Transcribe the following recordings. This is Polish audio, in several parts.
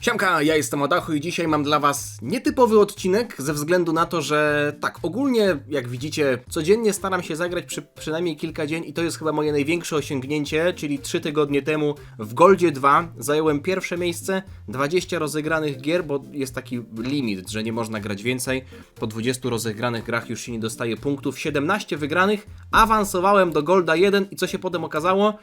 Siemka, ja jestem Adachu i dzisiaj mam dla was nietypowy odcinek ze względu na to, że tak, ogólnie jak widzicie, codziennie staram się zagrać przy, przynajmniej kilka dzień i to jest chyba moje największe osiągnięcie, czyli 3 tygodnie temu w Goldzie 2 zająłem pierwsze miejsce, 20 rozegranych gier, bo jest taki limit, że nie można grać więcej, po 20 rozegranych grach już się nie dostaje punktów, 17 wygranych, awansowałem do Golda 1 i co się potem okazało?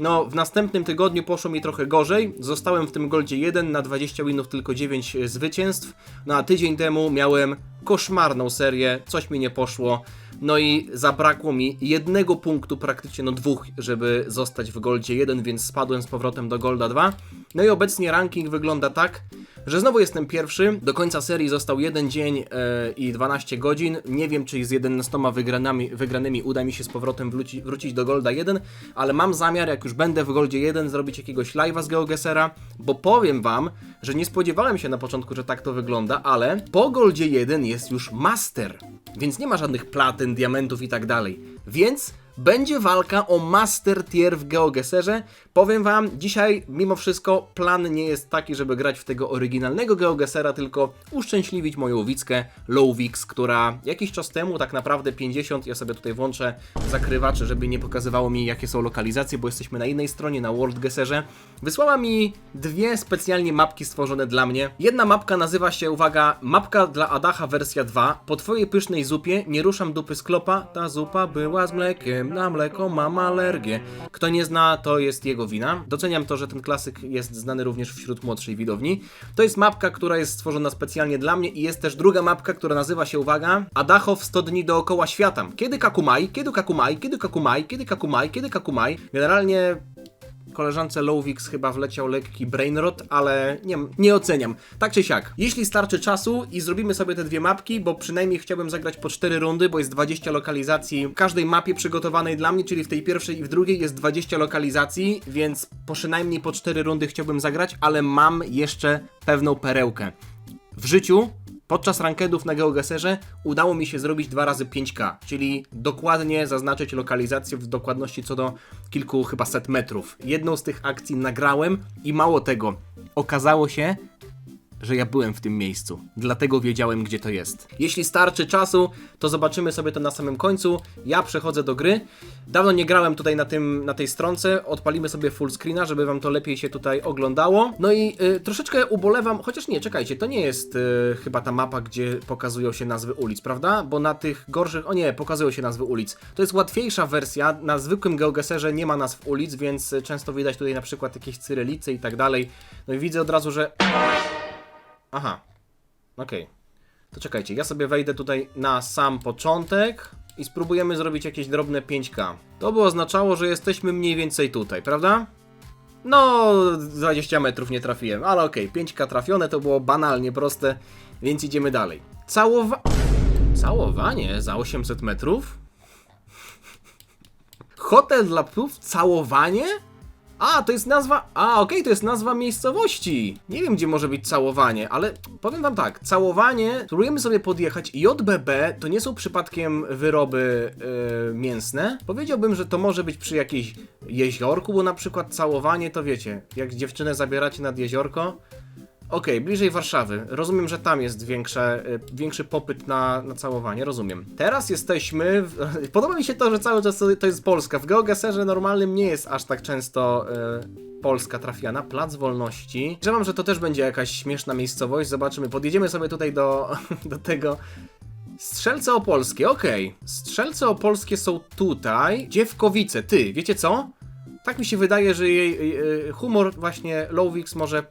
No, w następnym tygodniu poszło mi trochę gorzej. Zostałem w tym goldzie 1 na 20 winów, tylko 9 zwycięstw. No a tydzień temu miałem koszmarną serię, coś mi nie poszło. No i zabrakło mi jednego punktu, praktycznie no dwóch, żeby zostać w goldzie 1, więc spadłem z powrotem do golda 2. No i obecnie ranking wygląda tak, że znowu jestem pierwszy. Do końca serii został jeden dzień e, i 12 godzin. Nie wiem, czy z 11 wygranymi, wygranymi uda mi się z powrotem wróci, wrócić do Golda 1, ale mam zamiar, jak już będę w Goldzie 1, zrobić jakiegoś live'a z GeoGesera, bo powiem wam, że nie spodziewałem się na początku, że tak to wygląda, ale po Goldzie 1 jest już Master, więc nie ma żadnych platyn, diamentów i tak dalej. Więc będzie walka o Master Tier w GeoGeserze. Powiem wam, dzisiaj mimo wszystko plan nie jest taki, żeby grać w tego oryginalnego GeoGesera, tylko uszczęśliwić moją Wickę Lowix, która jakiś czas temu, tak naprawdę 50, ja sobie tutaj włączę zakrywacze, żeby nie pokazywało mi jakie są lokalizacje, bo jesteśmy na innej stronie, na WorldGeserze, wysłała mi dwie specjalnie mapki stworzone dla mnie. Jedna mapka nazywa się, uwaga, mapka dla Adacha wersja 2. Po twojej pysznej zupie nie ruszam dupy z klopa, ta zupa była z mlekiem, na mleko mam alergię. Kto nie zna, to jest jego wina. Doceniam to, że ten klasyk jest znany również wśród młodszej widowni. To jest mapka, która jest stworzona specjalnie dla mnie i jest też druga mapka, która nazywa się, uwaga, Adachow 100 dni dookoła świata. Kiedy Kakumaj, kiedy Kakumaj, kiedy Kakumaj, kiedy Kakumaj, kiedy Kakumaj. Generalnie koleżance Lowix chyba wleciał lekki brainrot, ale nie, nie oceniam. Tak czy siak, jeśli starczy czasu i zrobimy sobie te dwie mapki, bo przynajmniej chciałbym zagrać po cztery rundy, bo jest 20 lokalizacji w każdej mapie przygotowanej dla mnie, czyli w tej pierwszej i w drugiej jest 20 lokalizacji, więc przynajmniej po cztery rundy chciałbym zagrać, ale mam jeszcze pewną perełkę. W życiu Podczas rankedów na GeoGeserze udało mi się zrobić dwa razy 5K, czyli dokładnie zaznaczyć lokalizację w dokładności co do kilku chyba set metrów. Jedną z tych akcji nagrałem i mało tego, okazało się, że ja byłem w tym miejscu. Dlatego wiedziałem, gdzie to jest. Jeśli starczy czasu, to zobaczymy sobie to na samym końcu. Ja przechodzę do gry. Dawno nie grałem tutaj na, tym, na tej stronce. Odpalimy sobie full screena, żeby wam to lepiej się tutaj oglądało. No i y, troszeczkę ubolewam, chociaż nie, czekajcie, to nie jest y, chyba ta mapa, gdzie pokazują się nazwy ulic, prawda? Bo na tych gorszych, o nie, pokazują się nazwy ulic. To jest łatwiejsza wersja. Na zwykłym GeoGeserze nie ma nazw ulic, więc y, często widać tutaj na przykład jakieś cyrylice i tak dalej. No i widzę od razu, że Aha. Okej. To czekajcie, ja sobie wejdę tutaj na sam początek i spróbujemy zrobić jakieś drobne 5K. To by oznaczało, że jesteśmy mniej więcej tutaj, prawda? No, 20 metrów nie trafiłem, ale okej, 5K trafione to było banalnie proste, więc idziemy dalej. Całowa... Całowanie za 800 metrów? Hotel dla psów? Całowanie? A, to jest nazwa. A, okej, to jest nazwa miejscowości. Nie wiem, gdzie może być całowanie, ale powiem wam tak: całowanie, spróbujemy sobie podjechać. JBB to nie są przypadkiem wyroby yy, mięsne. Powiedziałbym, że to może być przy jakiejś jeziorku, bo na przykład całowanie to wiecie, jak dziewczynę zabieracie nad jeziorko. Okej, bliżej Warszawy. Rozumiem, że tam jest większe, y, większy popyt na, na całowanie, rozumiem. Teraz jesteśmy. W... Podoba mi się to, że cały czas to jest Polska. W GeoGeserze normalnym nie jest aż tak często y, Polska trafiana. Plac Wolności. Żebam, że to też będzie jakaś śmieszna miejscowość. Zobaczymy. Podjedziemy sobie tutaj do, do tego. Strzelce opolskie, okej. Strzelce opolskie są tutaj. Dziewkowice, ty, wiecie co? Tak mi się wydaje, że jej y, humor właśnie Lowix może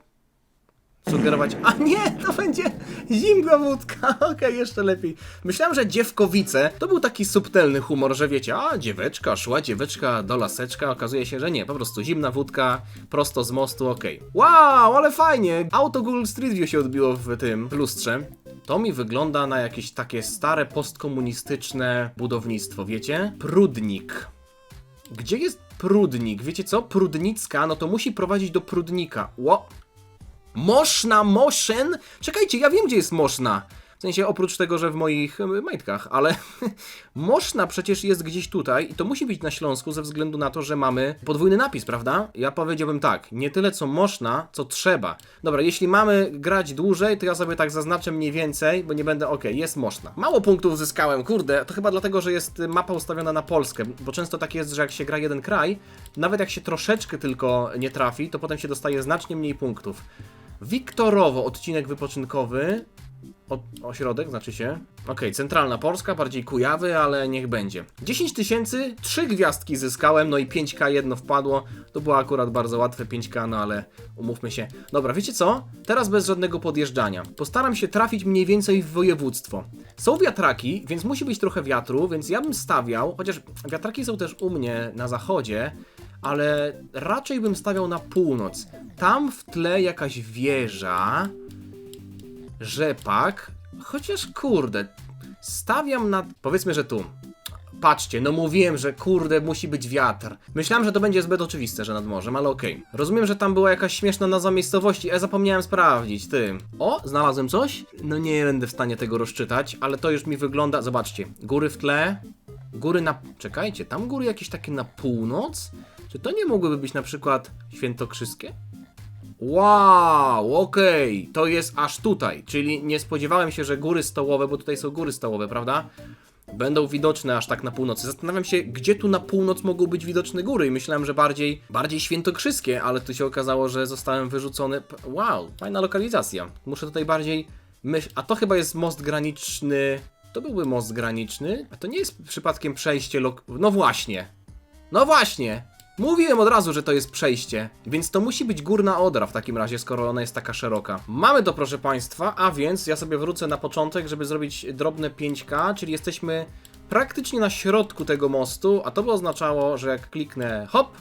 sugerować. A nie, to będzie zimna wódka. Okej, jeszcze lepiej. Myślałem, że dziewkowice to był taki subtelny humor, że wiecie, a dzieweczka szła, dzieweczka do laseczka. Okazuje się, że nie, po prostu zimna wódka prosto z mostu, okej. Wow, ale fajnie. Auto Google Street View się odbiło w tym w lustrze. To mi wygląda na jakieś takie stare postkomunistyczne budownictwo, wiecie? Prudnik. Gdzie jest Prudnik? Wiecie co? Prudnicka, no to musi prowadzić do Prudnika. Ło, Moszna, Moszen? Czekajcie, ja wiem gdzie jest Moszna. W sensie oprócz tego, że w moich majtkach, ale Moszna przecież jest gdzieś tutaj i to musi być na Śląsku ze względu na to, że mamy podwójny napis, prawda? Ja powiedziałbym tak, nie tyle co można, co trzeba. Dobra, jeśli mamy grać dłużej, to ja sobie tak zaznaczę mniej więcej, bo nie będę, okej, jest można. Mało punktów zyskałem, kurde, to chyba dlatego, że jest mapa ustawiona na Polskę, bo często tak jest, że jak się gra jeden kraj, nawet jak się troszeczkę tylko nie trafi, to potem się dostaje znacznie mniej punktów. Wiktorowo, odcinek wypoczynkowy. O, ośrodek, znaczy się. Okej, centralna Polska, bardziej Kujawy, ale niech będzie. 10 tysięcy, 3 gwiazdki zyskałem, no i 5k jedno wpadło. To było akurat bardzo łatwe 5k, no ale umówmy się. Dobra, wiecie co? Teraz bez żadnego podjeżdżania. Postaram się trafić mniej więcej w województwo. Są wiatraki, więc musi być trochę wiatru, więc ja bym stawiał, chociaż wiatraki są też u mnie na zachodzie, ale raczej bym stawiał na północ. Tam w tle jakaś wieża rzepak, chociaż kurde, stawiam na, powiedzmy, że tu. Patrzcie, no mówiłem, że kurde, musi być wiatr. Myślałem, że to będzie zbyt oczywiste, że nad morzem, ale okej. Rozumiem, że tam była jakaś śmieszna nazwa miejscowości, e, zapomniałem sprawdzić, ty. O, znalazłem coś? No nie będę w stanie tego rozczytać, ale to już mi wygląda, zobaczcie, góry w tle, góry na, czekajcie, tam góry jakieś takie na północ? Czy to nie mogłyby być na przykład świętokrzyskie? Wow, okej, to jest aż tutaj, czyli nie spodziewałem się, że góry stołowe, bo tutaj są góry stołowe, prawda? Będą widoczne aż tak na północy. Zastanawiam się, gdzie tu na północ mogą być widoczne góry i myślałem, że bardziej, bardziej świętokrzyskie, ale tu się okazało, że zostałem wyrzucony. Wow, fajna lokalizacja. Muszę tutaj bardziej myśl... A to chyba jest most graniczny... To byłby most graniczny? A to nie jest przypadkiem przejście lok... No właśnie. No właśnie! Mówiłem od razu, że to jest przejście, więc to musi być górna odra w takim razie, skoro ona jest taka szeroka. Mamy to, proszę Państwa, a więc ja sobie wrócę na początek, żeby zrobić drobne 5K, czyli jesteśmy praktycznie na środku tego mostu, a to by oznaczało, że jak kliknę hop,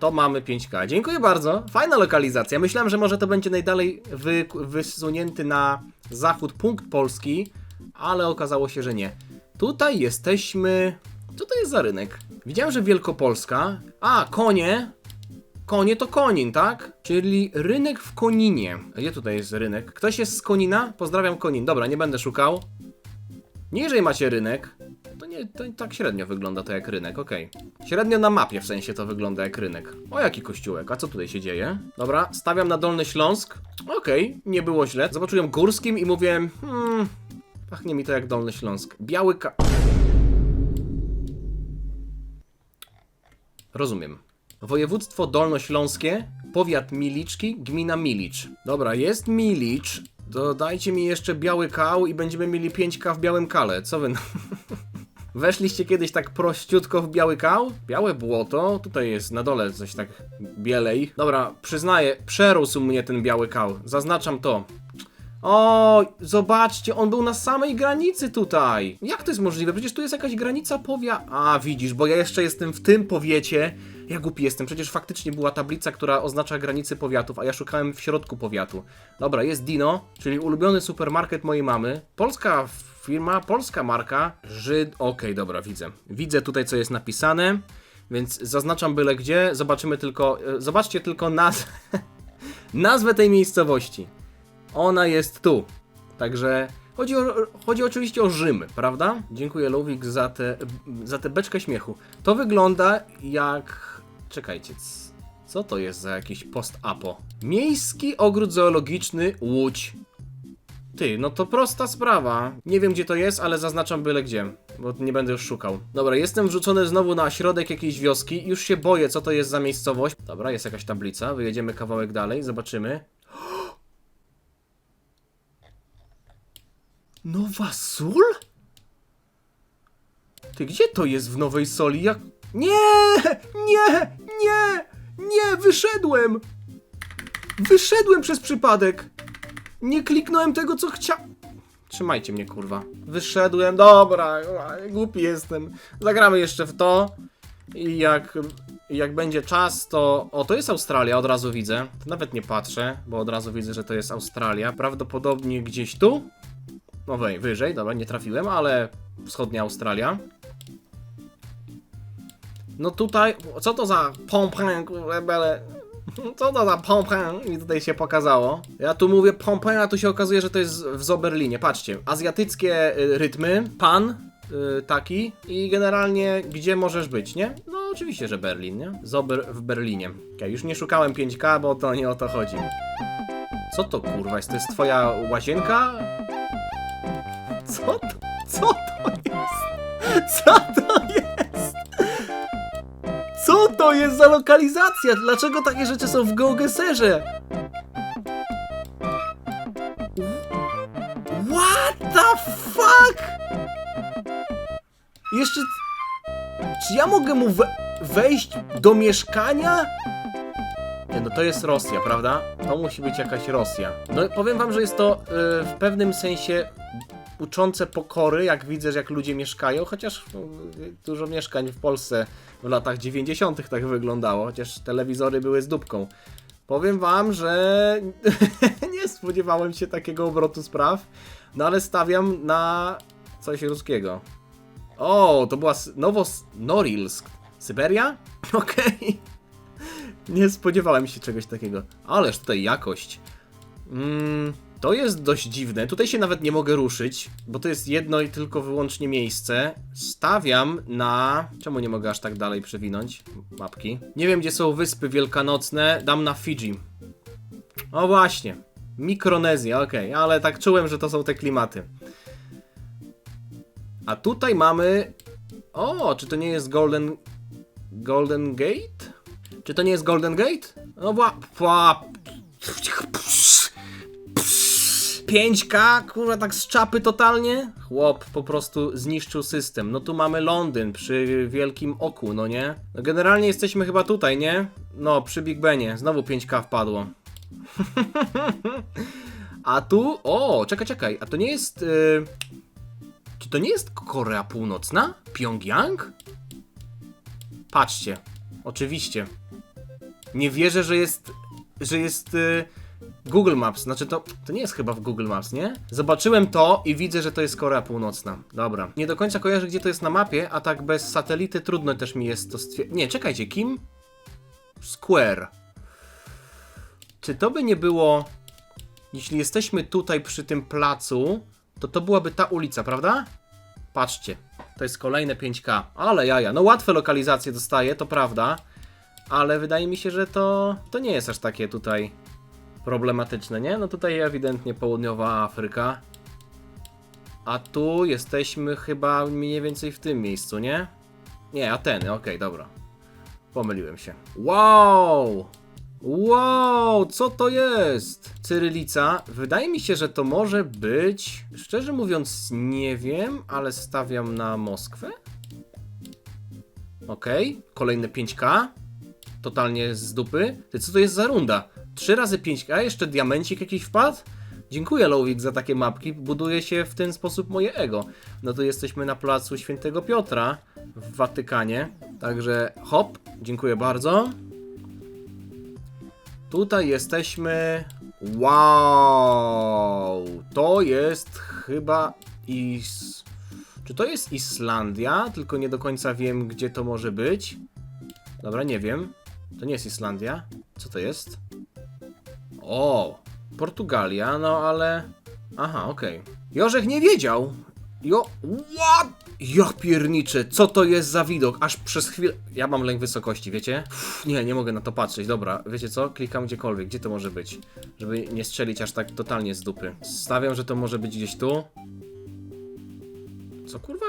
to mamy 5K. Dziękuję bardzo. Fajna lokalizacja. Myślałem, że może to będzie najdalej wy, wysunięty na zachód punkt Polski, ale okazało się, że nie. Tutaj jesteśmy. Co to jest za rynek? Widziałem, że Wielkopolska. A, konie. Konie to Konin, tak? Czyli rynek w Koninie. Gdzie tutaj jest rynek? Ktoś jest z Konina? Pozdrawiam Konin. Dobra, nie będę szukał. Nie, jeżeli macie rynek, to nie, to tak średnio wygląda to jak rynek, okej. Średnio na mapie w sensie to wygląda jak rynek. O, jaki kościółek, a co tutaj się dzieje? Dobra, stawiam na Dolny Śląsk. Okej, nie było źle. Zobaczyłem Górskim i mówię, hmm, pachnie mi to jak Dolny Śląsk. Biały ka... Rozumiem. Województwo Dolnośląskie, powiat Miliczki, gmina Milicz. Dobra, jest Milicz. Dodajcie mi jeszcze biały kał i będziemy mieli 5k w białym kale. Co wy... Weszliście kiedyś tak prościutko w biały kał? Białe błoto, tutaj jest na dole coś tak bielej. Dobra, przyznaję, przerósł mnie ten biały kał. Zaznaczam to. O, zobaczcie, on był na samej granicy tutaj. Jak to jest możliwe? Przecież tu jest jakaś granica powia... A, widzisz, bo ja jeszcze jestem w tym powiecie. Ja głupi jestem, przecież faktycznie była tablica, która oznacza granice powiatów, a ja szukałem w środku powiatu. Dobra, jest Dino, czyli ulubiony supermarket mojej mamy. Polska firma, polska marka. Żyd... Okej, dobra, widzę. Widzę tutaj, co jest napisane, więc zaznaczam byle gdzie. Zobaczymy tylko... e, Zobaczcie tylko naz... nazwę tej miejscowości. Ona jest tu. Także chodzi, o, chodzi oczywiście o Rzym, prawda? Dziękuję Lowik za tę za tę beczkę śmiechu. To wygląda jak. Czekajcie, co to jest za jakiś post-apo? Miejski ogród zoologiczny Łódź. Ty, no to prosta sprawa. Nie wiem gdzie to jest, ale zaznaczam byle gdzie, bo nie będę już szukał. Dobra, jestem wrzucony znowu na środek jakiejś wioski. Już się boję, co to jest za miejscowość. Dobra, jest jakaś tablica. Wyjedziemy kawałek dalej, zobaczymy. Nowa Sól? Ty gdzie to jest w Nowej Soli? Jak... Nie! Nie! Nie! Nie! Wyszedłem! Wyszedłem przez przypadek! Nie kliknąłem tego, co chciałem. Trzymajcie mnie, kurwa. Wyszedłem, dobra, głupi jestem. Zagramy jeszcze w to. I jak, jak będzie czas, to. O, to jest Australia, od razu widzę. Nawet nie patrzę, bo od razu widzę, że to jest Australia. Prawdopodobnie gdzieś tu. No wej, wyżej, dobra, nie trafiłem, ale wschodnia Australia. No tutaj, co to za pompę, rebele? Co to za pompę? I tutaj się pokazało. Ja tu mówię pompę, a tu się okazuje, że to jest w Zoberlinie. Patrzcie, azjatyckie y, rytmy, pan y, taki i generalnie gdzie możesz być, nie? No oczywiście, że Berlin, nie? Zober w Berlinie. Okej, już nie szukałem 5K, bo to nie o to chodzi. Co to kurwa jest? To jest twoja łazienka? Co to? Co to jest? Co to jest? Co to jest za lokalizacja? Dlaczego takie rzeczy są w GeoGeserze? What the fuck? Jeszcze... Czy ja mogę mu we wejść do mieszkania? Nie, no to jest Rosja, prawda? To musi być jakaś Rosja. No powiem wam, że jest to y, w pewnym sensie uczące pokory, jak widzę, jak ludzie mieszkają, chociaż y, dużo mieszkań w Polsce w latach 90. tak wyglądało, chociaż telewizory były z dupką. Powiem wam, że nie spodziewałem się takiego obrotu spraw, no ale stawiam na coś ruskiego. O, to była Nowos... Norilsk. Syberia? Okej. Nie spodziewałem się czegoś takiego. Ależ tutaj jakość. Mm, to jest dość dziwne. Tutaj się nawet nie mogę ruszyć, bo to jest jedno i tylko wyłącznie miejsce. Stawiam na. Czemu nie mogę aż tak dalej przewinąć mapki? Nie wiem, gdzie są wyspy wielkanocne. Dam na Fidżi. O właśnie. Mikronezja, okej, ale tak czułem, że to są te klimaty. A tutaj mamy. O, czy to nie jest Golden. Golden Gate? Czy to nie jest Golden Gate? No wła... wła... 5K, kurwa, tak z czapy totalnie? Chłop po prostu zniszczył system. No tu mamy Londyn przy Wielkim Oku, no nie? No generalnie jesteśmy chyba tutaj, nie? No, przy Big Benie. Znowu 5K wpadło. A tu... O, czekaj, czekaj. A to nie jest... y, Czy to nie jest Korea Północna? Pyongyang? Patrzcie. Oczywiście. Nie wierzę, że jest. że jest. y, Google Maps. Znaczy to. To nie jest chyba w Google Maps, nie? Zobaczyłem to i widzę, że to jest Korea Północna. Dobra. Nie do końca kojarzę, gdzie to jest na mapie, a tak bez satelity trudno też mi jest to stwierdzić. Nie, czekajcie, Kim? Square. Czy to by nie było. Jeśli jesteśmy tutaj przy tym placu, to to byłaby ta ulica, prawda? Patrzcie, to jest kolejne 5K. Ale jaja, no łatwe lokalizacje dostaję, to prawda. Ale wydaje mi się, że to, to nie jest aż takie tutaj problematyczne, nie? No tutaj ewidentnie południowa Afryka. A tu jesteśmy chyba mniej więcej w tym miejscu, nie? Nie, Ateny, okej, dobra. Pomyliłem się. Wow! Wow, co to jest? Cyrylica. Wydaje mi się, że to może być. Szczerze mówiąc, nie wiem, ale stawiam na Moskwę. Okej, kolejne 5K. Totalnie z dupy. Ty, co to jest za runda? 3 razy 5K, jeszcze diamencik jakiś wpadł? Dziękuję Lowik za takie mapki. Buduje się w ten sposób moje ego. No to jesteśmy na placu Świętego Piotra w Watykanie. Także hop, dziękuję bardzo. Tutaj jesteśmy. Wow! To jest chyba is. Czy to jest Islandia? Tylko nie do końca wiem, gdzie to może być. Dobra, nie wiem. To nie jest Islandia. Co to jest? O! Portugalia, no ale. Aha, okej. Jorzech nie wiedział. Jo. What? Ja pierniczę, co to jest za widok? Aż przez chwilę. Ja mam lęk wysokości, wiecie? Uff, nie, nie mogę na to patrzeć. Dobra, wiecie co? Klikam gdziekolwiek. Gdzie to może być? Żeby nie strzelić aż tak totalnie z dupy. Stawiam, że to może być gdzieś tu. Co kurwa?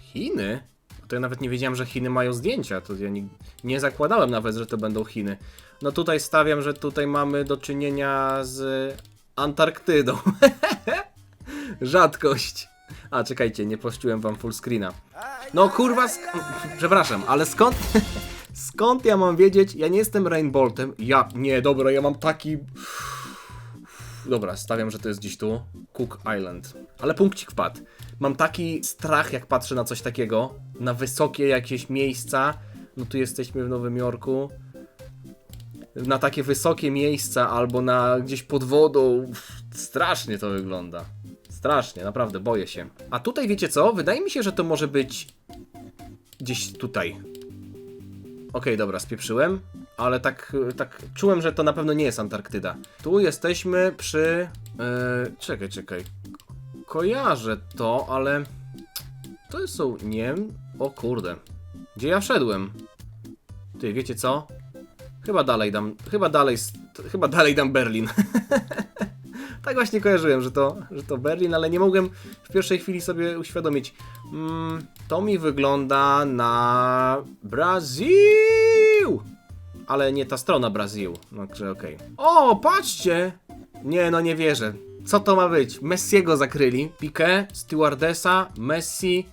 Chiny? To ja nawet nie wiedziałem, że Chiny mają zdjęcia. To ja nie, nie zakładałem nawet, że to będą Chiny. No tutaj stawiam, że tutaj mamy do czynienia z Antarktydą. Rzadkość. A, czekajcie, nie pościłem wam full screena. No kurwa, przepraszam, ale skąd... skąd ja mam wiedzieć? Ja nie jestem Rainboltem. Ja, nie, dobra, ja mam taki... Dobra, stawiam, że to jest gdzieś tu. Cook Island. Ale punkcik wpadł. Mam taki strach, jak patrzę na coś takiego. Na wysokie jakieś miejsca. No tu jesteśmy w Nowym Jorku. Na takie wysokie miejsca albo na gdzieś pod wodą. Strasznie to wygląda. Strasznie, naprawdę, boję się. A tutaj wiecie co? Wydaje mi się, że to może być gdzieś tutaj. Okej, dobra, spieprzyłem, ale tak, tak czułem, że to na pewno nie jest Antarktyda. Tu jesteśmy przy... E, czekaj, czekaj. Kojarzę to, ale... To są... Nie O kurde. Gdzie ja wszedłem? Ty, wiecie co? Chyba dalej dam... Chyba dalej... Chyba dalej dam Berlin. tak właśnie kojarzyłem, że to, że to Berlin, ale nie mogłem w pierwszej chwili sobie uświadomić. Mm, to mi wygląda na Brazil! Ale nie ta strona Brazil. Także okej. O, patrzcie! Nie, no nie wierzę. Co to ma być? Messiego zakryli. Piqué, Stewardesa, Messi.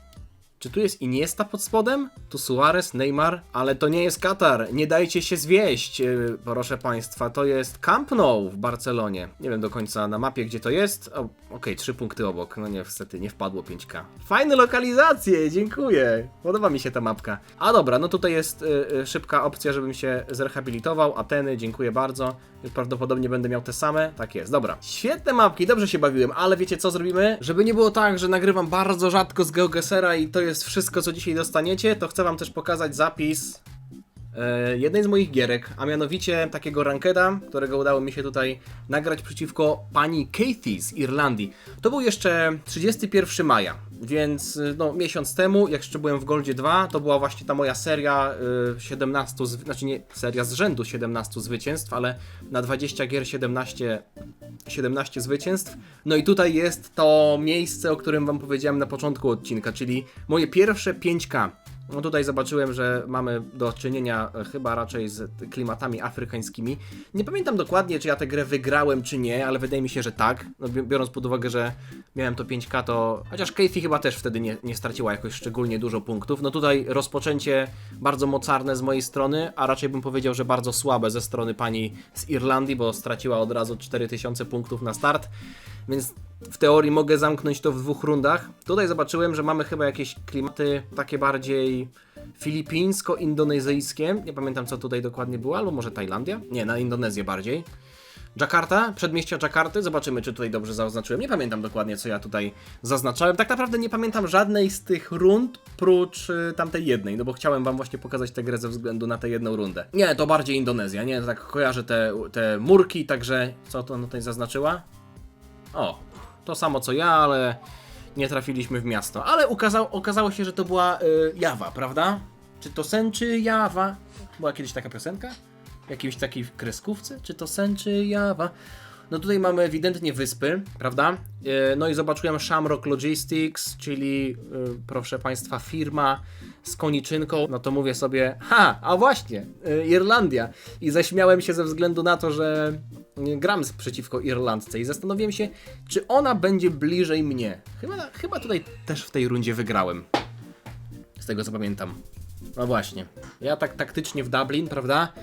Czy tu jest Iniesta pod spodem? Tu Suarez, Neymar? Ale to nie jest Katar. Nie dajcie się zwieść, yy, proszę państwa. To jest Camp Nou w Barcelonie. Nie wiem do końca na mapie, gdzie to jest. Okej, trzy punkty obok. No niestety, nie wpadło 5K. Fajne lokalizacje, dziękuję. Podoba mi się ta mapka. A dobra, no tutaj jest y, y, szybka opcja, żebym się zrehabilitował. Ateny, dziękuję bardzo. Prawdopodobnie będę miał te same. Tak jest, dobra. Świetne mapki, dobrze się bawiłem, ale wiecie co zrobimy? Żeby nie było tak, że nagrywam bardzo rzadko z GeoGesera i to jest wszystko, co dzisiaj dostaniecie, to chcę wam też pokazać zapis jednej z moich gierek, a mianowicie takiego rankeda, którego udało mi się tutaj nagrać przeciwko pani Kathy z Irlandii. To był jeszcze 31 maja, więc y, no, miesiąc temu, jak jeszcze byłem w Goldzie 2, to była właśnie ta moja seria y, 17, zwy- znaczy nie seria z rzędu 17 zwycięstw, ale na 20 gier 17 17 zwycięstw. No i tutaj jest to miejsce, o którym Wam powiedziałem na początku odcinka, czyli moje pierwsze 5K. No tutaj zobaczyłem, że mamy do czynienia e, chyba raczej z klimatami afrykańskimi. Nie pamiętam dokładnie, czy ja tę grę wygrałem, czy nie, ale wydaje mi się, że tak. No, bi- biorąc pod uwagę, że miałem to 5K, to. Chociaż Kathy chyba też wtedy nie, nie straciła jakoś szczególnie dużo punktów. No tutaj rozpoczęcie bardzo mocarne z mojej strony, a raczej bym powiedział, że bardzo słabe ze strony pani z Irlandii, bo straciła od razu 4000 punktów na start. Więc w teorii mogę zamknąć to w dwóch rundach. Tutaj zobaczyłem, że mamy chyba jakieś klimaty takie bardziej filipińsko-indonezyjskie. Nie pamiętam co tutaj dokładnie było, albo może Tajlandia? Nie, na Indonezję bardziej. Jakarta, przedmieścia Jakarty, zobaczymy czy tutaj dobrze zaznaczyłem. Nie pamiętam dokładnie co ja tutaj zaznaczałem. Tak naprawdę nie pamiętam żadnej z tych rund, prócz y, tamtej jednej, no bo chciałem wam właśnie pokazać tę grę ze względu na tę jedną rundę. Nie, to bardziej Indonezja, nie, tak kojarzę te, te murki, także co to tutaj zaznaczyła? O, to samo co ja, ale nie trafiliśmy w miasto. Ale okazało się, że to była y, Jawa, prawda? Czy to sen, czy Jawa? Była kiedyś taka piosenka? W jakiejś takiej kreskówce? Czy to sen, czy Jawa? No tutaj mamy ewidentnie wyspy, prawda? Y, No i zobaczyłem Shamrock Logistics, czyli y, proszę Państwa firma z koniczynką. No to mówię sobie, ha, a właśnie, y, Irlandia. I zaśmiałem się ze względu na to, że gram przeciwko Irlandce i zastanowiłem się, czy ona będzie bliżej mnie. Chyba, chyba tutaj też w tej rundzie wygrałem. Z tego co pamiętam. No właśnie. Ja tak taktycznie w Dublin, prawda?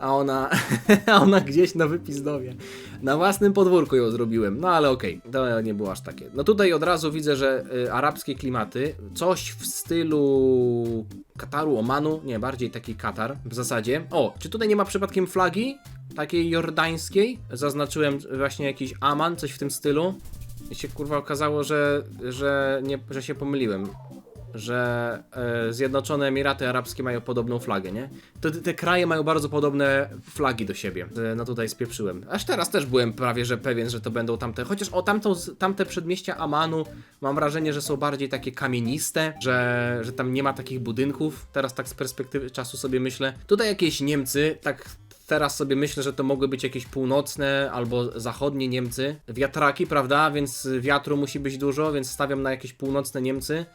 A ona, a ona gdzieś na wypizdowie. Na własnym podwórku ją zrobiłem. No ale okej, to nie było aż takie. No tutaj od razu widzę, że y, arabskie klimaty, coś w stylu Kataru, Omanu, nie, bardziej taki Katar w zasadzie. O, czy tutaj nie ma przypadkiem flagi? Takiej jordańskiej? Zaznaczyłem właśnie jakiś Aman, coś w tym stylu. I się kurwa okazało, że, że, nie, że się pomyliłem że e, Zjednoczone Emiraty Arabskie mają podobną flagę, nie? To te, kraje mają bardzo podobne flagi do siebie. E, no tutaj spieprzyłem. Aż teraz też byłem prawie, że pewien, że to będą tamte. Chociaż o tamtą, tamte przedmieścia Amanu mam wrażenie, że są bardziej takie kamieniste, że, że tam nie ma takich budynków. Teraz tak z perspektywy czasu sobie myślę. Tutaj jakieś Niemcy, tak Teraz sobie myślę, że to mogły być jakieś północne albo zachodnie Niemcy. Wiatraki, prawda? Więc wiatru musi być dużo, więc stawiam na jakieś północne Niemcy.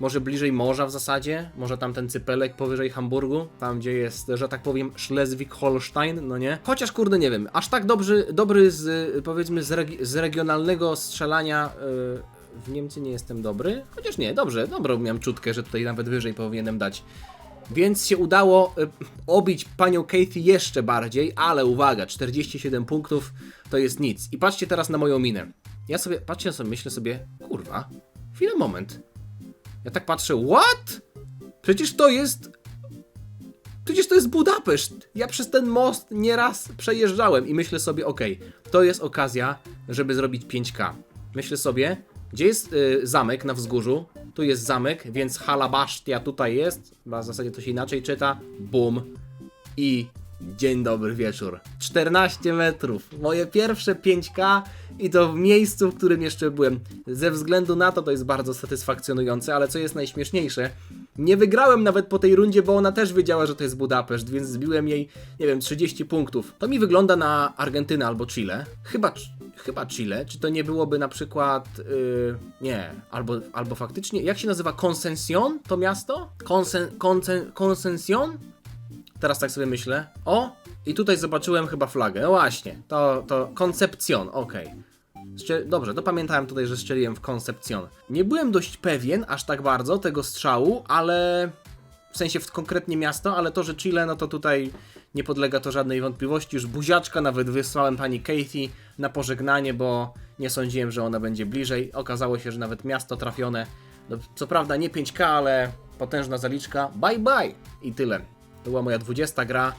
Może bliżej morza w zasadzie, może tam ten cypelek powyżej Hamburgu, tam gdzie jest, że tak powiem, Schleswig-Holstein, no nie? Chociaż kurde, nie wiem, aż tak dobry, dobry z, powiedzmy, z, z regionalnego strzelania yy, w Niemcy nie jestem dobry. Chociaż nie, dobrze, dobrą miałem czutkę, że tutaj nawet wyżej powinienem dać. Więc się udało y, obić panią Kathy jeszcze bardziej, ale uwaga, 47 punktów to jest nic. I patrzcie teraz na moją minę. Ja sobie, patrzcie sobie, myślę sobie, kurwa, chwilę, moment. Ja tak patrzę, what? Przecież to jest... Przecież to jest Budapeszt. Ja przez ten most nieraz przejeżdżałem i myślę sobie, okej, to jest okazja, żeby zrobić 5K. Myślę sobie, gdzie jest y, zamek na wzgórzu? Tu jest zamek, więc halabasztia tutaj jest, chyba w zasadzie to się inaczej czyta, bum i dzień dobry wieczór. 14 metrów, moje pierwsze 5K i to w miejscu, w którym jeszcze byłem. Ze względu na to to jest bardzo satysfakcjonujące, ale co jest najśmieszniejsze, nie wygrałem nawet po tej rundzie, bo ona też wiedziała, że to jest Budapeszt, więc zbiłem jej, nie wiem, 30 punktów. To mi wygląda na Argentynę albo Chile. Chyba, chyba Chile. Czy to nie byłoby na przykład. Yy, nie, albo, albo faktycznie. Jak się nazywa? Consension to miasto? Consen, consen, Consension? Teraz tak sobie myślę. O! I tutaj zobaczyłem chyba flagę. No właśnie, to, to Concepcion, okej. Strze- Dobrze, to pamiętałem tutaj, że strzeliłem w Concepcion. Nie byłem dość pewien aż tak bardzo tego strzału, ale w sensie w konkretnie miasto, ale to, że Chile, no to tutaj nie podlega to żadnej wątpliwości. Już buziaczka nawet wysłałem pani Katie na pożegnanie, bo nie sądziłem, że ona będzie bliżej. Okazało się, że nawet miasto trafione. No, co prawda nie 5K, ale potężna zaliczka. Bye bye! I tyle. To była moja 20 gra.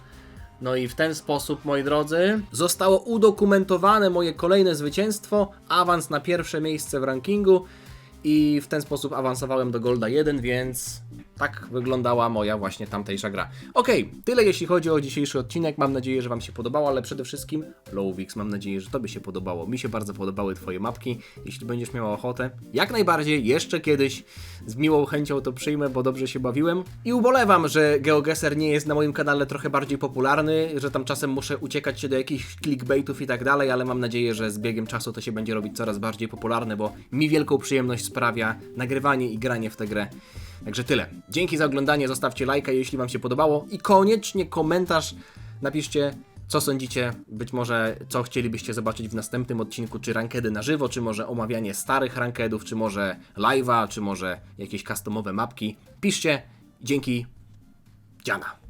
No i w ten sposób, moi drodzy, zostało udokumentowane moje kolejne zwycięstwo, awans na pierwsze miejsce w rankingu i w ten sposób awansowałem do Golda 1, więc tak wyglądała moja właśnie tamtejsza gra. Okej, tyle jeśli chodzi o dzisiejszy odcinek. Mam nadzieję, że Wam się podobało, ale przede wszystkim Lowix, mam nadzieję, że Tobie się podobało. Mi się bardzo podobały Twoje mapki. Jeśli będziesz miała ochotę, jak najbardziej, jeszcze kiedyś z miłą chęcią to przyjmę, bo dobrze się bawiłem. I ubolewam, że GeoGuessr nie jest na moim kanale trochę bardziej popularny, że tam czasem muszę uciekać się do jakichś clickbaitów i tak dalej, ale mam nadzieję, że z biegiem czasu to się będzie robić coraz bardziej popularne, bo mi wielką przyjemność sprawia nagrywanie i granie w tę grę. Także tyle. Dzięki za oglądanie, zostawcie lajka, jeśli Wam się podobało i koniecznie komentarz napiszcie, co sądzicie, być może co chcielibyście zobaczyć w następnym odcinku, czy rankedy na żywo, czy może omawianie starych rankedów, czy może live'a, czy może jakieś customowe mapki. Piszcie. Dzięki. Dziana.